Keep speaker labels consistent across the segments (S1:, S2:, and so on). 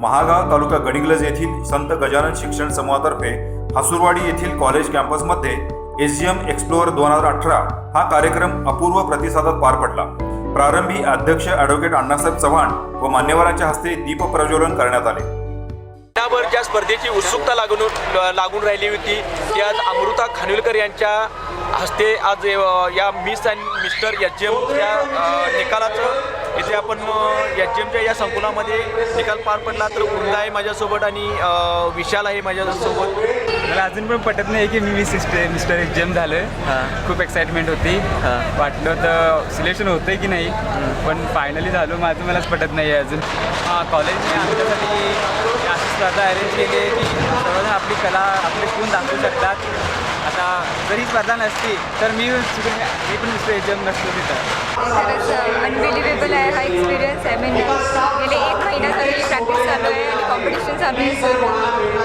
S1: महागाव तालुका गडिंग्लज येथील संत गजानन शिक्षण समूहातर्फे हसुरवाडी येथील कॉलेज कॅम्पसमध्ये एस जी एम एक्सप्लोअर दोन हजार अठरा हा कार्यक्रम अपूर्व प्रतिसादात पार पडला. प्रारंभी अध्यक्ष ॲडव्होकेट अण्णासाहेब चव्हाण व मान्यवरांच्या हस्ते दीप प्रज्वलन करण्यात आले.
S2: त्यावर ज्या स्पर्धेची उत्सुकता लागून लागून राहिली होती ती आज अमृता खानविलकर यांच्या हस्ते आज या मिस अँड मिस्टर एच या निकालाचं इथे आपण एच एमच्या या संकुलामध्ये निकाल पार पडला तर वृंदा आहे माझ्यासोबत आणि विशाल आहे माझ्यासोबत.
S3: मला अजून पण पटत नाही की मी मिस्टर मिस्टर एक्झाम झालं
S2: हां.
S3: खूप एक्साइटमेंट होती.
S2: हां.
S3: वाटलं होतं सिलेक्शन होतंय की नाही पण फायनली झालो. माझं मलाच पटत नाही आहे अजून. हां कॉलेजने आमच्यासाठी अशी स्पर्धा अरेंज केली आहे की सर्वजण आपली कला आपले गुण दाखवू शकतात. आता जरी स्पर्धा नसती तर मी मी पण मिस्टर एक्झाम नसतो तिथं.
S4: खरंच आहे हा एक्सपिरियन्स आहे म्हणजे गेले एक महिना तरी प्रॅक्टिस चालू आहे आणि कॉम्पिटिशन चालू आहे सो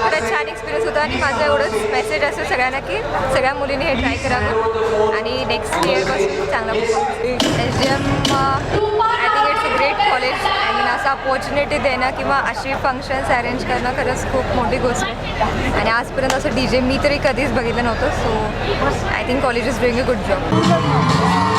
S4: खरंच छान एक्सपिरियन्स होता आणि माझा एवढंच मेसेज असेल सगळ्यांना की सगळ्या मुलींनी हे ट्राय करावं. आणि नेक्स्ट इयरपासून चांगला S D M I think it's a great college आणि असं अपॉर्च्युनिटी देणं किंवा अशी फंक्शन्स अरेंज करणं खरंच खूप मोठी गोष्ट आहे. आणि आजपर्यंत असं डी जे मी तरी कधीच बघितलं नव्हतं so I think college is doing a good job